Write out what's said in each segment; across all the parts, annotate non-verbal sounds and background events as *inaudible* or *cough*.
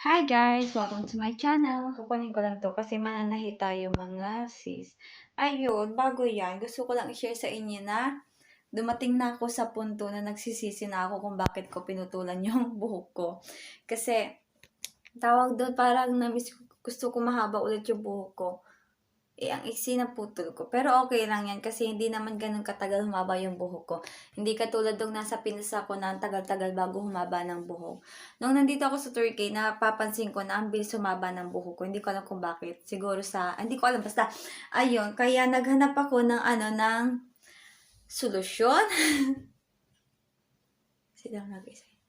Hi guys! Welcome to my channel. Kukunin ko lang to kasi mananahi tayo mga sis. Ayun, bago yan, gusto ko lang i-share sa inyo na dumating na ako sa punto na nagsisisi na ako kung bakit ko pinutulan *laughs* yung buhok ko. Kasi, tawag doon parang ko, gusto ko mahaba ulit yung buhok ko. Eh, ang iksi na putol ko. Pero okay lang yan kasi hindi naman ganun katagal humaba yung buhok ko. Hindi katulad nung nasa Pinas ako na ang tagal-tagal bago humaba ng buhok. Nung nandito ako sa Turkey, napapansin ko na ang bilis humaba ng buhok ko. Hindi ko alam kung bakit. Siguro sa, hindi ko alam. Basta, ayun. Kaya naghanap ako ng ano, ng solusyon. *laughs* Silang nag-isa.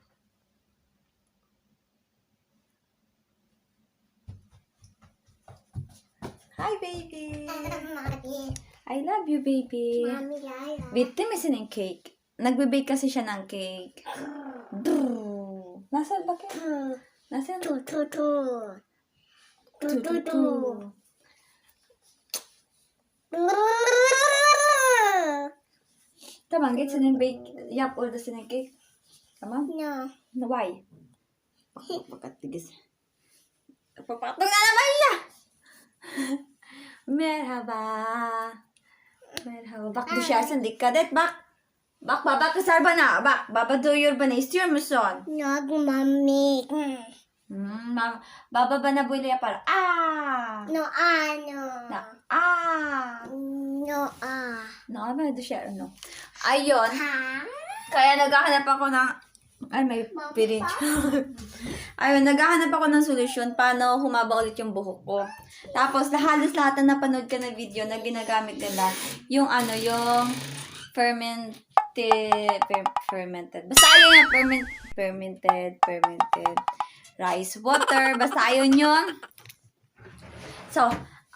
Hi, baby! *laughs* I love you, baby. mommy, Lila. Bitte mo siya ng cake. Nagbe-bake kasi siya ng cake. Brrr. Nasaan ba? Tu, Nasaan? tu, tu, tu. Tu, tu, tu. Tamam, git senin bake. Yap orada senin cake. Tamam? No. No, why? *laughs* Bak, tigis. Papatong na naman niya! *laughs* Merhaba. Merhaba. Bak düşersin dikkat et bak. Bak baba kızar bana. Bak baba duyuyor bana. İstiyor musun? No, mommy. Hmm, baba bana böyle yapar. Aa! No, ano. Na, aa! No, ah. No, may düşer ano. Ayun. Ha? Kaya naghahanap ako ng... Ay, may pirinch. *laughs* Ayun, naghahanap ako ng solusyon paano humaba ulit yung buhok ko. Tapos, halos lahat na napanood ka na video na ginagamit nila, yung ano, yung fermented, fer- fermented. Basta ayun yung ferment, fermented, fermented rice water. Basta ayun yun. So,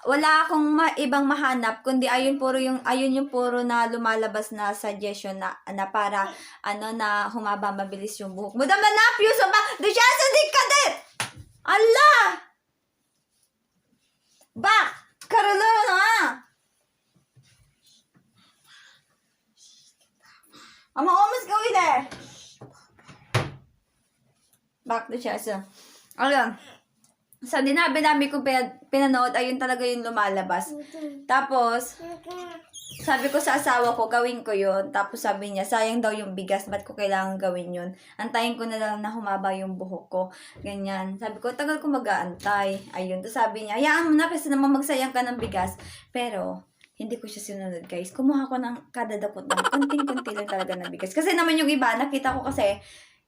wala akong ma- ibang mahanap kundi ayun puro yung ayun yung puro na lumalabas na suggestion na na para ano na humaba mabilis yung buhok. Madam na napyo sa ba? Di siya sa dikadet. Allah! Ba! Karulo na! I'm almost going there. Back to. So, ayun. Sa dinabi-dami ko pina- pinanood, ayun talaga yung lumalabas. Tapos, sabi ko sa asawa ko, gawin ko yun. Tapos sabi niya, sayang daw yung bigas, ba't ko kailangan gawin yun? Antayin ko na lang na humaba yung buhok ko. Ganyan. Sabi ko, tagal ko mag-aantay. Ayun. Tapos sabi niya, hayaan mo na kasi naman magsayang ka ng bigas. Pero, hindi ko siya sinunod, guys. Kumuha ko ng kada dakot ng konting-konti lang talaga ng bigas. Kasi naman yung iba, nakita ko kasi,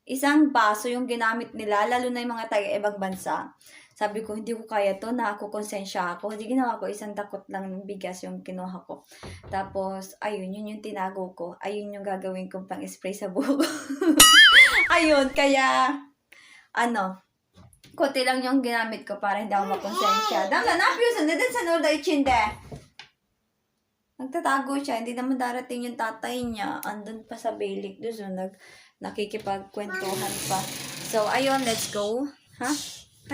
isang baso yung ginamit nila, lalo na yung mga taga-ibang bansa. Sabi ko, hindi ko kaya to, na ako konsensya ako. Hindi ginawa ko, isang dakot lang ng bigas yung kinuha ko. Tapos, ayun, yun yung tinago ko. Ayun yung gagawin kong pang-spray sa buhok ko. *laughs* ayun, kaya, ano, konti lang yung ginamit ko para hindi ako makonsensya. Dama, napiyos, hindi din sa nulda ichinde. Nagtatago siya, hindi naman darating yung tatay niya. Andun pa sa Bailik doon, so nag, nakikipagkwentuhan pa. So, ayun, let's go. Ha?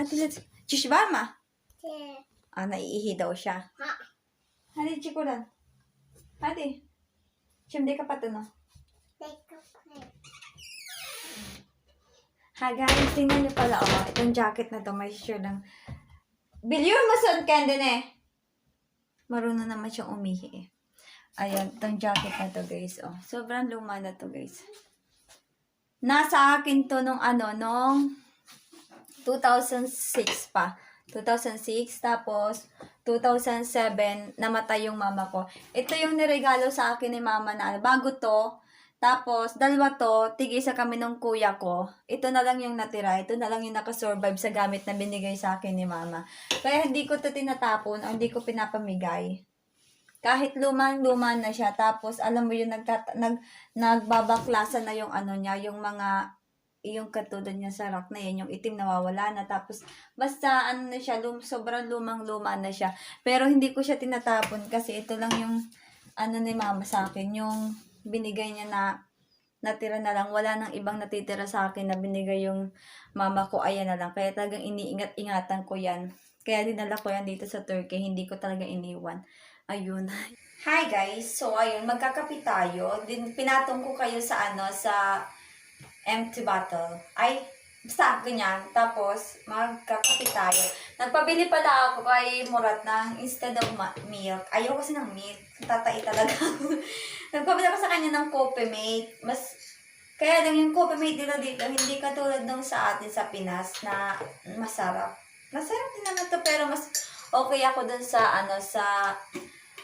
Hadi, let's Çiş var mı? Ah, naiihi daw siya. Ha. Hadi, chikulan. Hadi. Şimdi kapat ano. Ha guys, tingnan niyo pala oh. Itong jacket na to, may sure lang. Biliyor mo son kendine. Marunong naman siyang umihi eh. Ayan, itong jacket na to guys. Oh, sobrang luma na to guys. Nasa akin to nung ano, nung 2006 pa. 2006, tapos 2007, namatay yung mama ko. Ito yung niregalo sa akin ni mama na bago to. Tapos, dalawa to, tig-isa kami nung kuya ko. Ito na lang yung natira. Ito na lang yung nakasurvive sa gamit na binigay sa akin ni mama. Kaya hindi ko to tinatapon o hindi ko pinapamigay. Kahit lumang-luma na siya. Tapos, alam mo yung nagtata- nag, nagbabaklasan na yung ano niya, yung mga yung katulad niya sa rock na yan, yung itim nawawala na. Tapos, basta ano na siya, lum, sobrang lumang-luma na siya. Pero hindi ko siya tinatapon kasi ito lang yung ano ni mama sa akin, yung binigay niya na natira na lang. Wala nang ibang natitira sa akin na binigay yung mama ko. Ayan na lang. Kaya talagang iniingat-ingatan ko yan. Kaya dinala ko yan dito sa Turkey. Hindi ko talaga iniwan. Ayun. *laughs* Hi guys. So ayun, magkakapi tayo. Din pinatong ko kayo sa ano sa empty bottle. Ay, Basta, ganyan. Tapos, magkakape tayo. Nagpabili pala ako kay Murat ng instead of milk. Ayaw kasi ng milk. Tatai talaga. *laughs* Nagpabili ako sa kanya ng coffee mate. Mas, kaya lang yung coffee mate nila dito, hindi katulad nung sa atin sa Pinas na masarap. Masarap din naman to, pero mas okay ako dun sa, ano, sa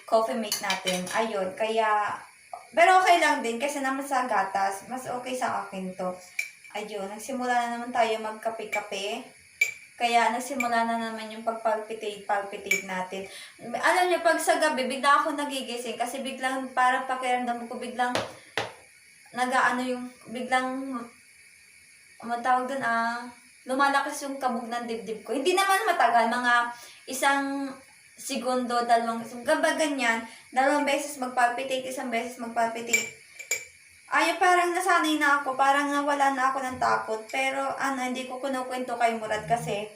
coffee mate natin. Ayun, kaya, pero okay lang din kasi naman sa gatas, mas okay sa akin to. Ayun, nagsimula na naman tayo magkape-kape. Kaya nagsimula na naman yung pagpalpitate-palpitate natin. Alam niyo, pag sa gabi, bigla ako nagigising kasi biglang, para pakiramdam ko, biglang, nagaano yung, biglang, ang tawag dun, ah, lumalakas yung kabog ng dibdib ko. Hindi naman matagal, mga isang segundo, dalawang, gaba ganyan, dalawang beses magpalpitate, isang beses magpalpitate. Ay, parang nasanay na ako, parang nawala na ako ng takot. Pero ano, hindi ko kinukwento kay Murad kasi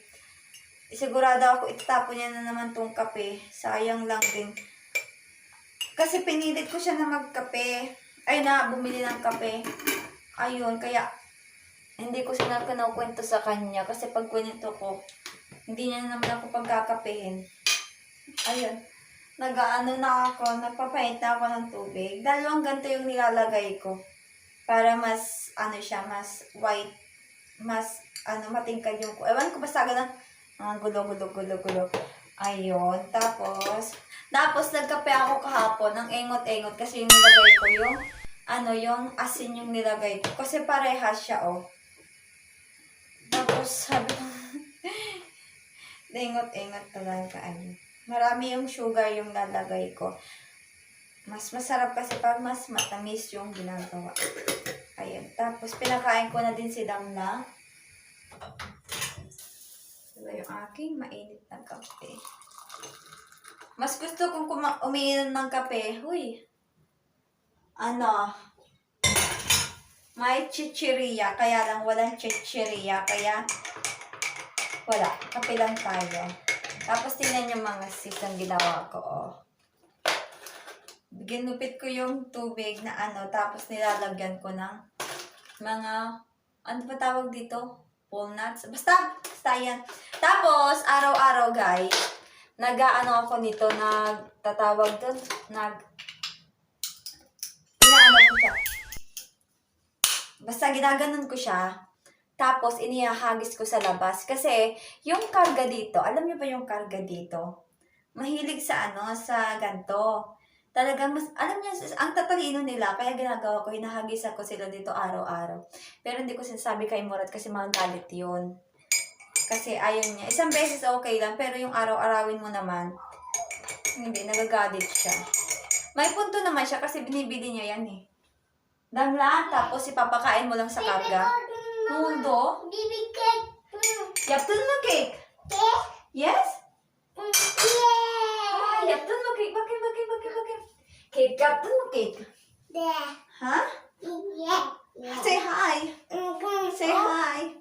sigurado ako itatapon niya na naman tong kape. Sayang lang din. Kasi pinilit ko siya na magkape. Ay na, bumili ng kape. Ayun, kaya hindi ko siya kinukwento sa kanya. Kasi pag kwento ko, hindi niya naman ako pagkakapehin. Ayun. Nag-ano na ako, nagpapaint na ako ng tubig. Dalawang ganito yung nilalagay ko. Para mas, ano siya, mas white. Mas, ano, matingkad yung, ewan ko basta ganun. Mga gulo, gulo, gulo, gulo. Ayun. Tapos, tapos nagkape ako kahapon ng engot-engot kasi yung nilagay ko yung, ano, yung asin yung nilagay ko. Kasi parehas siya, oh. Tapos, sabi ko, *laughs* engot-engot talaga, ayun. Marami yung sugar yung lalagay ko. Mas masarap kasi pag mas matamis yung ginagawa. Ayun. Tapos, pinakain ko na din si Damla. Ito yung aking mainit na kape. Mas gusto kong umiinom ng kape. Huy. Ano? May chichiriya. Kaya lang walang chichiriya. Kaya wala. Kape lang tayo. Tapos tingnan yung mga sis ang ginawa ko, oh. Ginupit ko yung tubig na ano, tapos nilalagyan ko ng mga, ano ba tawag dito? Walnuts? Basta, basta yan. Tapos, araw-araw guys, nag-ano ako nito, nagtatawag doon, nag, inaano ko siya. Basta ginaganon ko siya, tapos, inihahagis ko sa labas. Kasi, yung karga dito, alam niyo ba yung karga dito? Mahilig sa ano, sa ganto. Talagang, mas, alam niyo, ang tatalino nila, kaya ginagawa ko, hinahagis ako sila dito araw-araw. Pero hindi ko sinasabi kay Murat kasi magalit yun. Kasi ayaw niya. Isang beses okay lang, pero yung araw-arawin mo naman, hindi, nagagalit siya. May punto naman siya kasi binibili niya yan eh. Damla, tapos ipapakain mo lang sa karga. Mundo? Baby cake. Yaptın mı kek? Cake. Yes? Yeah. Aa, yaptın mı kek? Bakayım bakayım bakayım bakayım. Kek yaptın mı kek? Yeah. Ha? Yeah. Say hi. Say hi.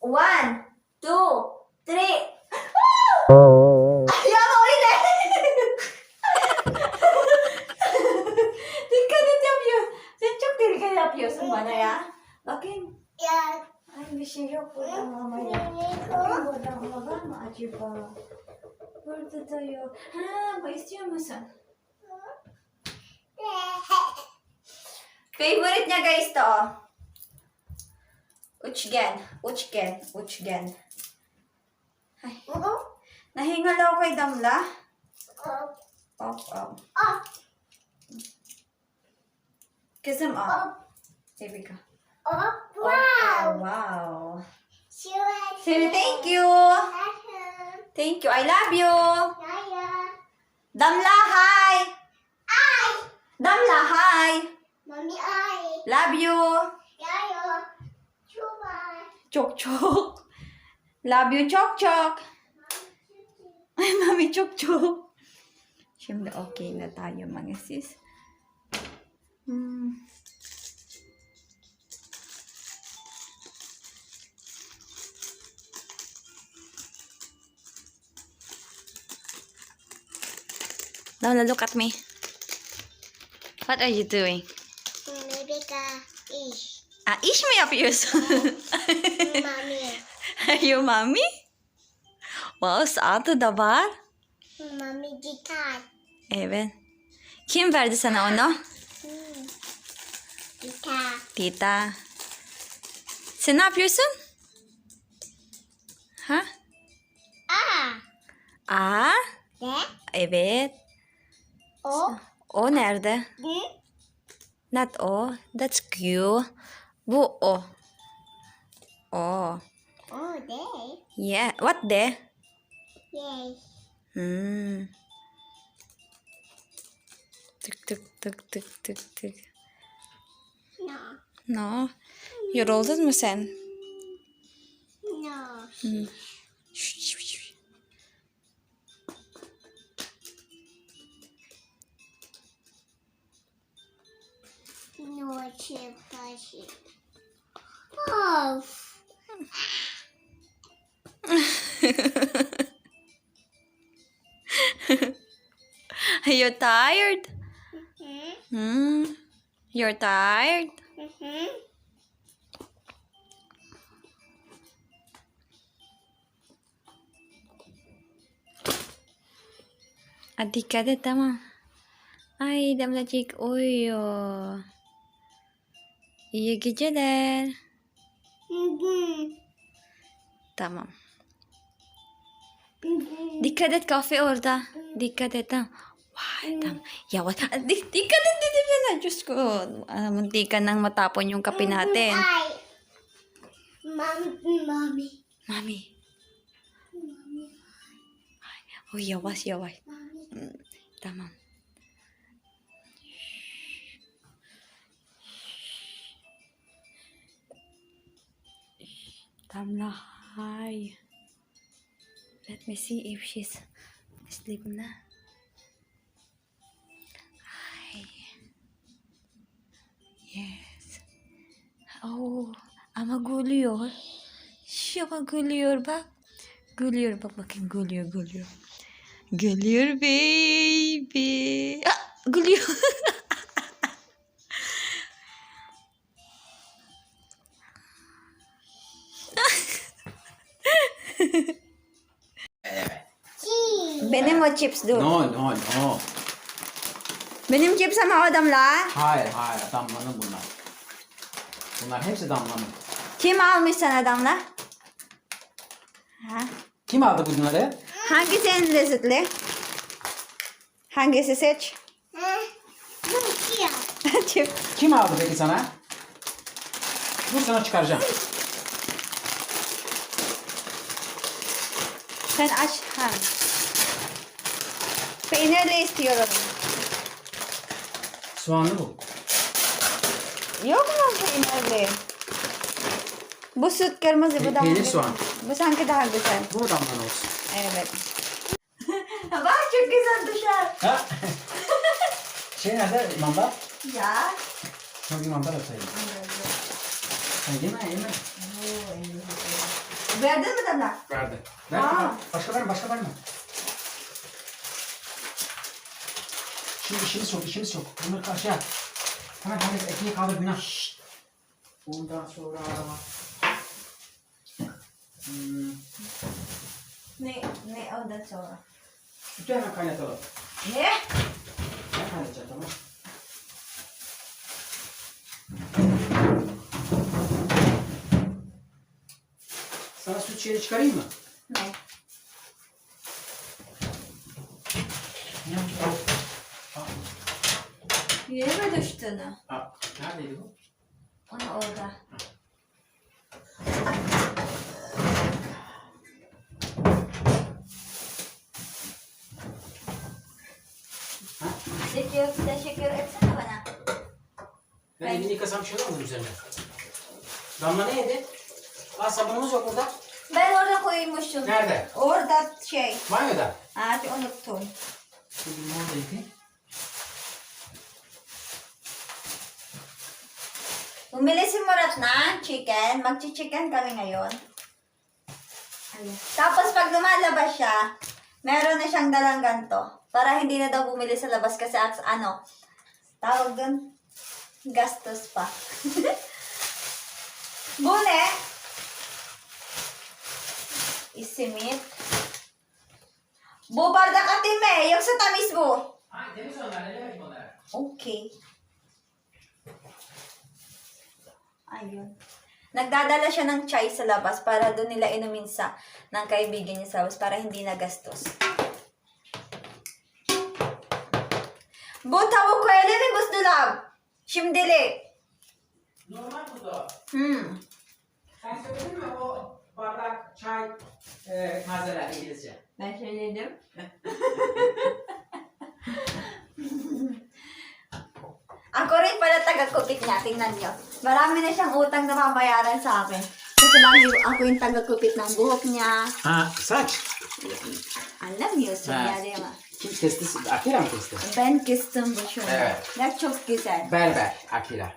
One, two, three. Bakayım. Yeah. Ay bir şey yok burada mama ya. Bakayım burada mama var mı acaba? Burada da yok. Ha, bu istiyor musun? Favorite niya guys to. Uchgen. Uchgen. Uchgen. Ay, nahingal ako kay Damla. Op, op. Kızım op. Here we go. Oh, Oh, wow. wow. Sure. Say thank you. Thank you. I love you. Yeah. Damla, hi. I. Damla, hi. Mommy, I. Love you. Sure. Çok çok. Love you çok çok. Ay, mami, çok çok. Şimdi okay na tayo mga sis. Hmm. Lola, look at me. What are you doing? Maybe ka ish. Ah, iş mi yapıyorsun? Mami. Are you mommy? Wow, saati de var. Mami gitar. Evet. Kim verdi sana onu? Hmm. Gitar. Tita. Sen ne yapıyorsun? Ha? A. Aa, Ne? evet. O. O nerede? Ne? Not O. That's Q. Bu O. O. O de. Yeah. What the? Yes. Hmm. Tık tık tık tık tık tık. No. No. Yoruldun mu sen? No. Hmm. Şş, şş, şş. No chip chip. Oh. *laughs* Are you tired? Mhm. Hmm. You're tired? Mhm. Ah, dikkat et tamam. Ay damlacık uyuyor. İyi geceler. Tamam. Dikkat et kahve orada. Dikkat et tamam. Vay, tamam. Yawat. Ah, Di- dikkat et dito na. Diyos ko. Munti ka nang matapon yung kape natin. Ay. Mami. Mami. Mami. Uy, yawas, yawas. Mami. Mm, Tamam. Damla, hi. Let me see if she's asleep na. Hi. Yes. Oh, ama gülüyor. Şaka gülüyor bak. Gülüyor bak bakayım gülüyor gülüyor. Gülüyor baby. Ah, gülüyor. *laughs* O chips dur. No, no, no. Benim chips ama o damla. Hayır, hayır. Damlanın bunlar. Bunlar hepsi damlanın. Kim almış sana damla? Ha? Kim aldı bunları? Hangisi en lezzetli? Hangisi seç? Chips. *laughs* Kim aldı peki sana? Dur sana çıkaracağım. Sen aç. Ha. Peynirli istiyorum. Soğanlı bu. Yok mu peynirli? Bu süt kırmızı, bu Pe- daha peynir güzel. soğan. Bu sanki daha güzel. Bu damlan olsun. Evet. *laughs* Bak çok güzel dışarı. Ha? şey nerede? Mandal? Ya. Çok iyi mandal atayım. Ha, yeme, yeme. Verdin mi damla? Verdi. Ver, Aa. Başka verme, başka verme. Şimdi işimiz çok, işimiz çok. Bunları karşıya. Hemen hemen ekmeği kaldır günah. Şşt. Ondan sonra arama. Hmm. Ne, ne ondan sonra? Sütü hemen kaynatalım. Ne? Ben kaynatacağım tamam. Sana süt şeyini çıkarayım mı? Ne? Ne? Yere mi düştün? Al. Neredeydi bu? Onu orada. Ha? Teşekkür, teşekkür etsene bana. Ben elini yıkasam şey olur mu üzerine? Damla ne yedi? Aa sabunumuz yok burada. Ben orada koymuşum. Nerede? Orada şey. Banyoda. Hadi unuttum. Dur bir orada yıkayayım. Bumili si Murat ng chicken. Magchi-chicken kami ngayon. Ayun. Tapos pag lumalabas siya, meron na siyang dalang ganto. Para hindi na daw bumili sa labas kasi ano, tawag dun, gastos pa. *laughs* Bune. Isimit. Bu bardak atayım mı? Yoksa tamiz bu. Ay temiz onlar ne demek bunlar? Okay. Ayun. Nagdadala siya ng chai sa labas para doon nila inumin sa ng kaibigan niya sa labas para hindi nagastos. Bu tavuk öyle mi buzdolap? Şimdilik. Normal bu da. Hmm. Sen söyledin mi o bardak çay e, tazeler İngilizce? Ben söyledim. Ako rin pala taga-kupit niya. Tingnan niyo. Marami na siyang utang na mabayaran sa akin. Kasi lagi ako yung taga-kupit ng buhok niya. Ha saç. Ha. ya değil mi? Kim kesti? Akira mı kesti? Ben kestim bu şunu. Evet. Ne çok güzel. Berber Akira.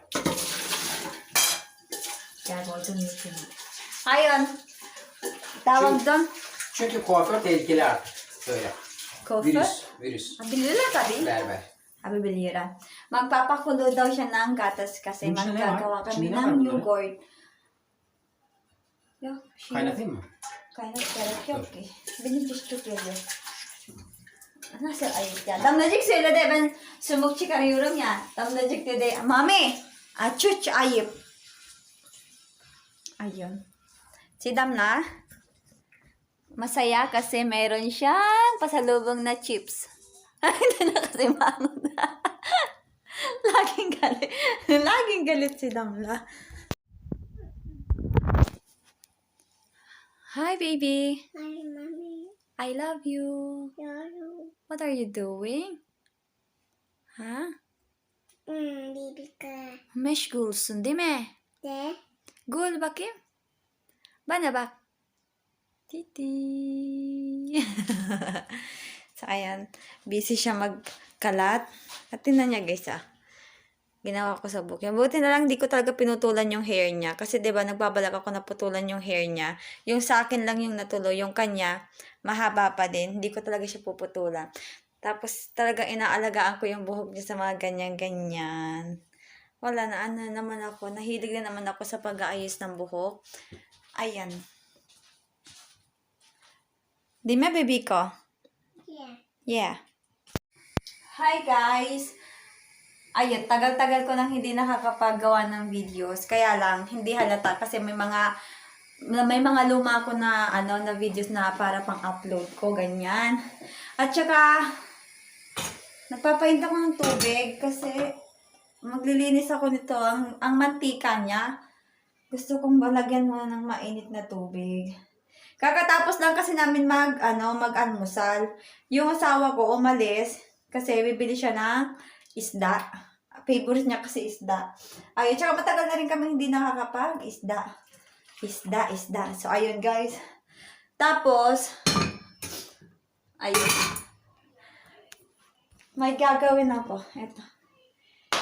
Gel koydum yüzünü. Ayun. Doon. Çünkü kuaför tehlikeli artık. Böyle. Kuaför? Virüs. Virüs. Biliyorlar tabii. Berber. Sabi biliran. Magpapakulo daw siya ng gatas kasi Yung siya na magkagawa kami ng burada? yogurt. Yok, şey Kaynatayım mı? Kaynat gerek yok ki. Diş çok geliyor. Nasıl ayıp ya? Damlacık söyledi ben sumuk çıkarıyorum ya. Damlacık dedi, Mami, açuç ayıp. Ayun. Si Damna, masaya kasi meron siyang pasalubong na chips. Hindi na kasi manod na. Laging *laughs* galit. Laging galit si Damla. Hi, baby. Hi, mommy. I love you. What are you doing? Ha? Hmm, baby ka. Meşgulsun değil mi? De. Gul bakayım. Bana bak. Titi. *laughs* so, ayan. Busy siya magkalat. At tingnan niya guys ah. Ginawa ko sa book. Yan. Buti na lang di ko talaga pinutulan yung hair niya. Kasi 'di ba nagbabalak ako na putulan yung hair niya. Yung sa akin lang yung natuloy. Yung kanya, mahaba pa din. Hindi ko talaga siya puputulan. Tapos talaga inaalagaan ko yung buhok niya sa mga ganyan-ganyan. Wala na, ano naman ako. Nahilig na naman ako sa pag-aayos ng buhok. Ayan. Di ba, baby ko? Yeah. Hi, guys! Ayun, tagal-tagal ko nang hindi nakakapagawa ng videos. Kaya lang, hindi halata kasi may mga may mga luma ako na ano na videos na para pang-upload ko, ganyan. At saka, nagpapaint ako ng tubig kasi maglilinis ako nito. Ang, ang mantika niya, gusto kong balagyan mo ng mainit na tubig. Kakatapos lang kasi namin mag, ano, mag-almusal. Yung asawa ko umalis kasi bibili siya ng isda. Favorite niya kasi isda. Ayun, tsaka matagal na rin kami hindi nakakapag-isda. Isda, isda. So, ayun guys. Tapos, ayun. May gagawin ako. Ito.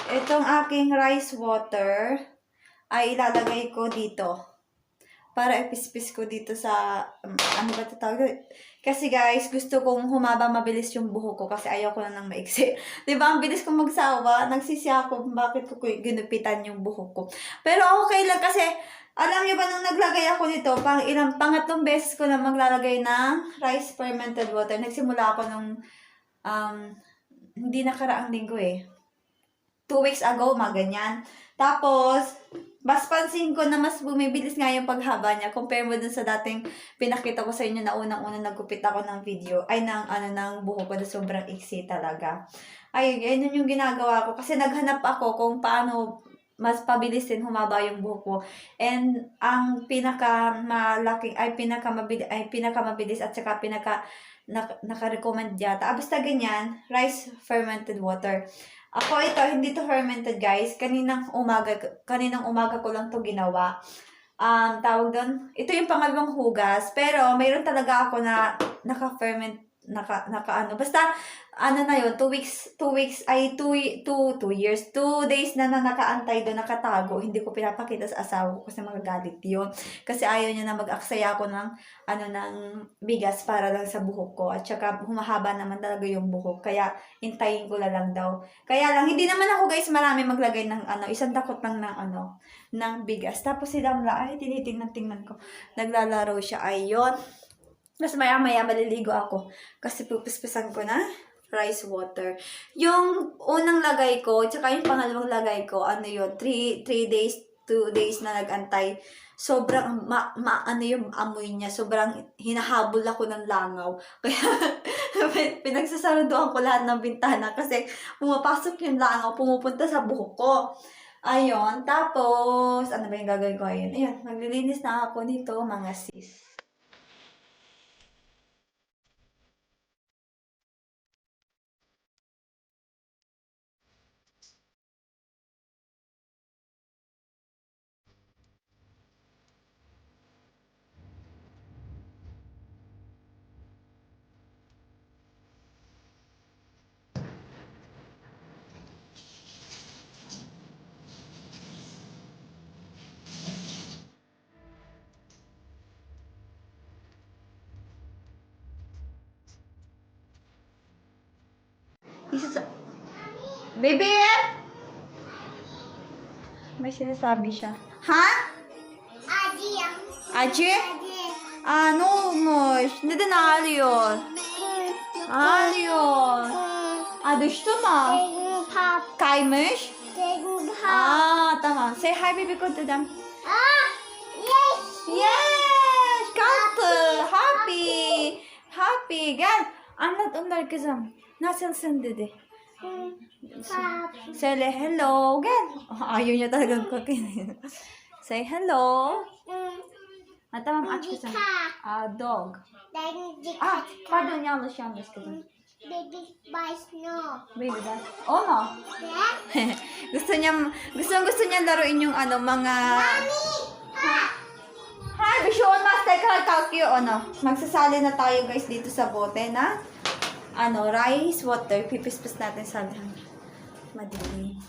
Itong aking rice water ay ilalagay ko dito para ipispis ko dito sa, um, ano ba ito tawag? Kasi guys, gusto kong humaba mabilis yung buhok ko kasi ayaw ko na ng maiksi. *laughs* Di ba, ang bilis kong magsawa, nagsisi ako bakit ko ginupitan yung buhok ko. Pero okay lang kasi, alam niyo ba nung naglagay ako nito, pang ilang, pangatlong beses ko na maglalagay ng rice fermented water. Nagsimula ako nung, um, hindi nakaraang linggo eh. Two weeks ago, mga ganyan. Tapos, mas pansin ko na mas bumibilis nga yung paghaba niya compare mo dun sa dating pinakita ko sa inyo na unang-unang nagkupit ako ng video ay ng ano ng buhok ko na sobrang iksi talaga. Ay, ayun yung ginagawa ko kasi naghanap ako kung paano mas pabilisin humaba yung buhok ko. And ang pinaka malaking ay pinaka mabilis ay pinaka mabilis at saka pinaka nak, naka-recommend yata. Ah, basta ganyan, rice fermented water. Ako ito, hindi to fermented guys. Kaninang umaga, kaninang umaga ko lang to ginawa. Um, tawag doon, ito yung pangalawang hugas. Pero mayroon talaga ako na naka-ferment naka, naka ano. Basta, ano na yun, two weeks, two weeks, ay two, two, two years, two days na na nakaantay doon, nakatago. Hindi ko pinapakita sa asawa ko kasi magagalit yun. Kasi ayaw niya na mag-aksaya ako ng, ano, ng bigas para lang sa buhok ko. At saka, humahaba naman talaga yung buhok. Kaya, intayin ko na lang daw. Kaya lang, hindi naman ako guys marami maglagay ng ano, isang takot lang ng ano, ng bigas. Tapos si Damla, ay, tinitingnan-tingnan ko. Naglalaro siya, ayun. Tapos maya-maya maliligo ako. Kasi pupispisan ko na rice water. Yung unang lagay ko, tsaka yung pangalawang lagay ko, ano yun, 3 days, 2 days na nagantay. Sobrang, ma, ma, ano yung amoy niya, sobrang hinahabol ako ng langaw. *laughs* Kaya, pinagsasaraduan ko lahat ng bintana kasi pumapasok yung langaw, pumupunta sa buhok ko. Ayun, tapos, ano ba yung gagawin ko ayun? Ayun, maglilinis na ako nito, mga sis. Isa Baby! May sinasabi siya. Ha? Adi yang. Aji? Adi. Ano mo? Neden ağlıyor? Ağlıyor. Aa düştü mü? Taking pop. Kaymış. Taking pop. Aa tamam. Say hi baby go to them. Ah! Yes! Yes! Kalktı. Happy. Happy. Gel. Anlat onları kızım. Nasılsın dedi. Söyle hello. Gel. *laughs* Ayaw niya talagang kakin. *laughs* Say hello. Aç kızım. Cat. Aa, dog. Cat. pardon yanlış yanlış kızım. Baby by snow. Baby ba? O mo? Yeah? gusto niya, gusto gusto niya laruin yung ano, mga... Hi, bir şey olmaz. Tekrar kalkıyor ano. Magsasali na tayo guys dito sa bote na ano, rice water. Pipispis natin sa. Madilim.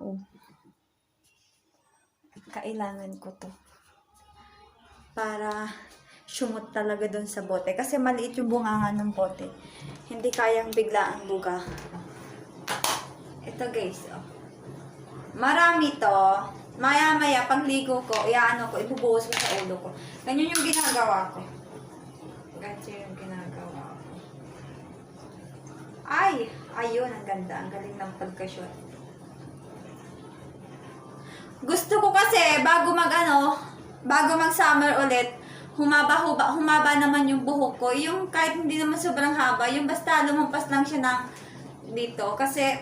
Oh. Kailangan ko to. Para sumot talaga dun sa bote. Kasi maliit yung bunganga ng bote. Hindi kayang bigla ang buga. Ito guys, oh. Marami to. Maya-maya, pagligo ko, iaano ko, ibubuhos ko sa ulo ko. Ganyan yung ginagawa ko. Ganyan yung ginagawa ko. Ay! Ayun, ang ganda. Ang galing ng pagka-shot. Gusto ko kasi, bago mag ano, bago mag summer ulit, humaba, huba, humaba naman yung buhok ko. Yung kahit hindi naman sobrang haba, yung basta lumampas lang siya ng dito. Kasi,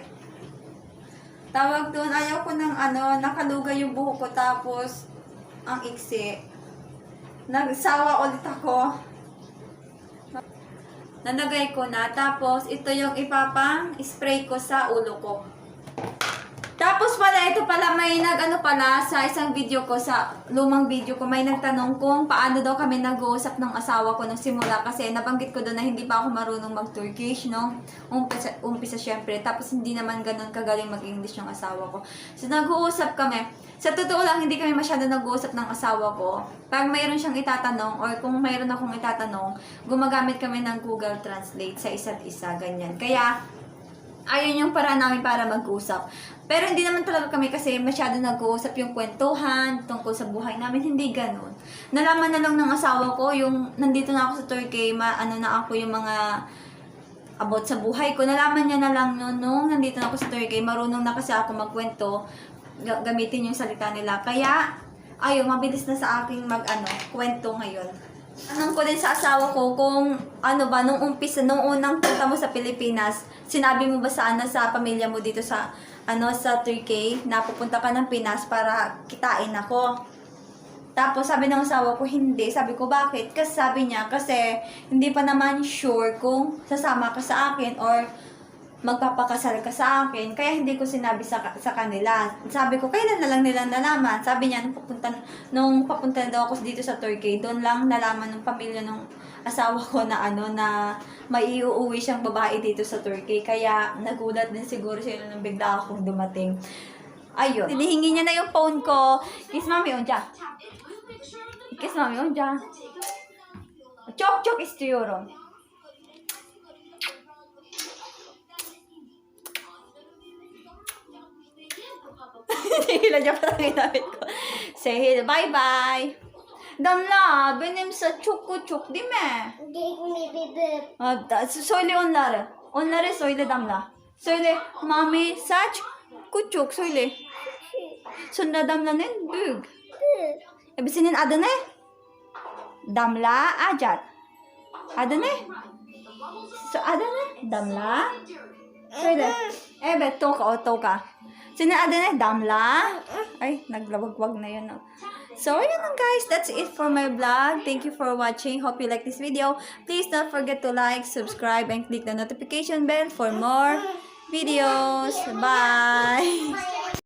tawag doon, ayaw ko ng ano, nakalugay yung buhok ko tapos, ang iksi. Nagsawa ulit ako. Nalagay ko na. Tapos, ito yung ipapang spray ko sa ulo ko. Tapos pala, ito pala, may nag, ano pala, sa isang video ko, sa lumang video ko, may nagtanong kung paano daw kami nag-uusap ng asawa ko nung simula. Kasi nabanggit ko doon na hindi pa ako marunong mag-Turkish, no? Umpisa, umpisa syempre. Tapos hindi naman ganun kagaling mag-English yung asawa ko. So, nag-uusap kami. Sa totoo lang, hindi kami masyado nag-uusap ng asawa ko. Pag mayroon siyang itatanong, or kung mayroon akong itatanong, gumagamit kami ng Google Translate sa isa't isa, ganyan. Kaya, ayun yung para namin para mag-usap. Pero hindi naman talaga kami kasi masyado nag-uusap yung kwentuhan tungkol sa buhay namin. Hindi ganun. Nalaman na lang ng asawa ko yung nandito na ako sa Turkey, ma, ano na ako yung mga about sa buhay ko. Nalaman niya na lang noon nung nandito na ako sa Turkey, marunong na kasi ako magkwento, ga- gamitin yung salita nila. Kaya, ayun, mabilis na sa aking mag, ano, kwento ngayon. Anong ko din sa asawa ko kung ano ba, nung umpisa, nung unang punta mo sa Pilipinas, sinabi mo ba sa ano, sa pamilya mo dito sa, ano, sa Turkey, na pupunta ka ng Pinas para kitain ako. Tapos sabi ng asawa ko, hindi. Sabi ko, bakit? Kasi sabi niya, kasi hindi pa naman sure kung sasama ka sa akin or magpapakasal ka sa akin. Kaya hindi ko sinabi sa, sa kanila. Sabi ko, kailan na lang nila nalaman? Sabi niya, nung papunta, nung papunta daw ako dito sa Turkey, doon lang nalaman ng pamilya ng asawa ko na ano na may iuuwi siyang babae dito sa Turkey. Kaya nagulat din siguro sila nung bigla akong dumating. Ayun. Hinihingi niya na yung phone ko. Kiss mami onca. Kiss mami onca. Çok çok istiyorum. Hila niya pa lang ginamit ko. Say. Bye-bye. Damla, benim sa çok değil mi? Me baby. Ha, da- söyle onları. Onları söyle Damla. Söyle. Mami saç küçük söyle. Sonra Damla'nın büyük. Ebisinin adı ne? Damla Acat. Adı ne? So, adı ne? Damla. Söyle. Evet, Toka o Toka. Sino adı ne? Damla. Ay, naglawagwag na yun. no? So, yun lang guys. That's it for my vlog. Thank you for watching. Hope you like this video. Please don't forget to like, subscribe, and click the notification bell for more videos. Bye!